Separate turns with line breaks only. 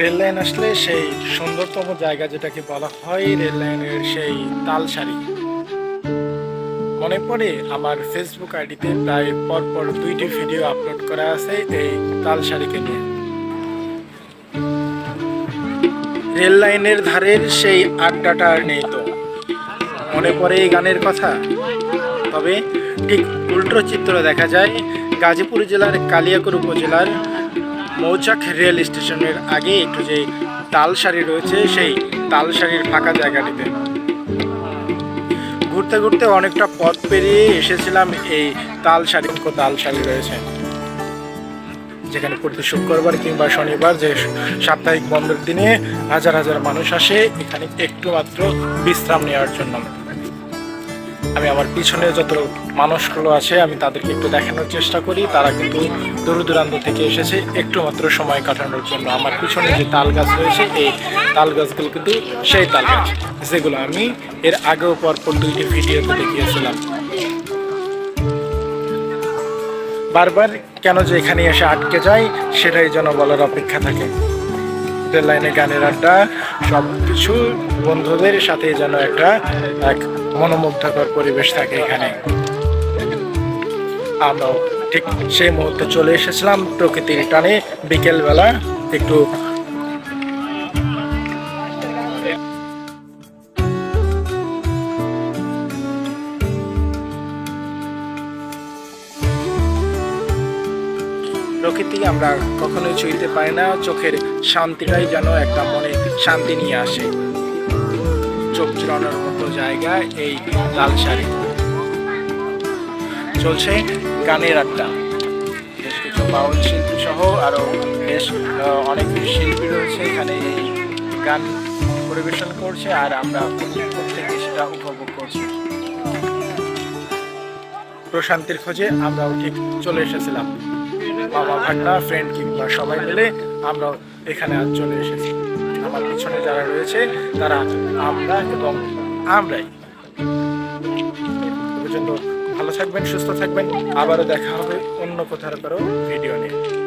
Rail line আসলে সেই সুন্দরতম জায়গা যেটাকে বলা হয় রেল লাইনের সেই তালসারি মনে পড়ে আমার ফেসবুক আইডিতে প্রায় পরপর দুইটি ভিডিও আপলোড করা আছে এই তালসারিকে নিয়ে। রেল লাইনের ধারের সেই আড্ডাটা আর নেই তো। মনে পড়ে এই গানের কথা। তবে ঠিক উল্টো চিত্র দেখা যায় গাজীপুর জেলার কালিয়াকৈর উপজেলার মৌচাক রেল স্টেশনের আগে একটু যে তালসারি রয়েছে, সেই তালসারির ফাঁকা জায়গাটিতে। ঘুরতে ঘুরতে অনেকটা পথ পেরিয়ে এসেছিলাম এই তালসারি তালসারি রয়েছে। যেখানে প্রতি শুক্রবার কিংবা শনিবার যে সাপ্তাহিক বন্ধের দিনে হাজার হাজার মানুষ আসে, এখানে একটু মাত্র বিশ্রাম নেওয়ার জন্য। আমি আমার পিছনে যত মানুষগুলো আছে, আমি তাদেরকে একটু দেখানোর চেষ্টা করি। তারা কিন্তু দূর দূরান্ত থেকে এসেছে। একটু মাত্র সময় কাটানোর জন্য আমার পিছনে যে তাল গাছ রয়েছে, এই তাল গাছগুলো কিন্তু সেই তাল গাছ, যেগুলো আমি এর আগেও পরপর দুইটি ভিডিওতে দেখিয়েছিলাম। বারবার কেন যে এখানে এসে আটকে যায়, সেটাই যেন বলার অপেক্ষা থাকে। রেল লাইনে গানের আড্ডা সব কিছু বন্ধুদের সাথে যেন একটা, এক মনোমুগ্ধকর পরিবেশ থাকে এখানে। আমরাও ঠিক সেই মুহূর্তে চলে এসেছিলাম প্রকৃতির টানে। বিকেলবেলা একটু প্রকৃতি আমরা কখনোই ছুঁইতে পারি না। চোখের শান্তিটাই যেন একটা মনে শান্তি নিয়ে আসে। চোখ চুরানোর মতো জায়গা এই লাল শাড়ি। চলছে গানের আড্ডা। বেশ কিছু বাউল শিল্পী সহ আরও বেশ অনেক শিল্পী রয়েছে এখানে এই গান পরিবেশন করছে আর আমরা প্রত্যেকে সেটা উপভোগ করছি। প্রশান্তির খোঁজে আমরাও ঠিক চলে এসেছিলাম। মামা ভাগনা ফ্রেন্ড কিংবা সবাই মিলে আমরা এখানে আজ চলে এসেছি। আমার পিছনে যারা রয়েছে, তারা আমরা এবং আমরাই। ভালো থাকবেন, সুস্থ থাকবেন। আবারও দেখা হবে অন্য কোথাও কারও ভিডিও নিয়ে।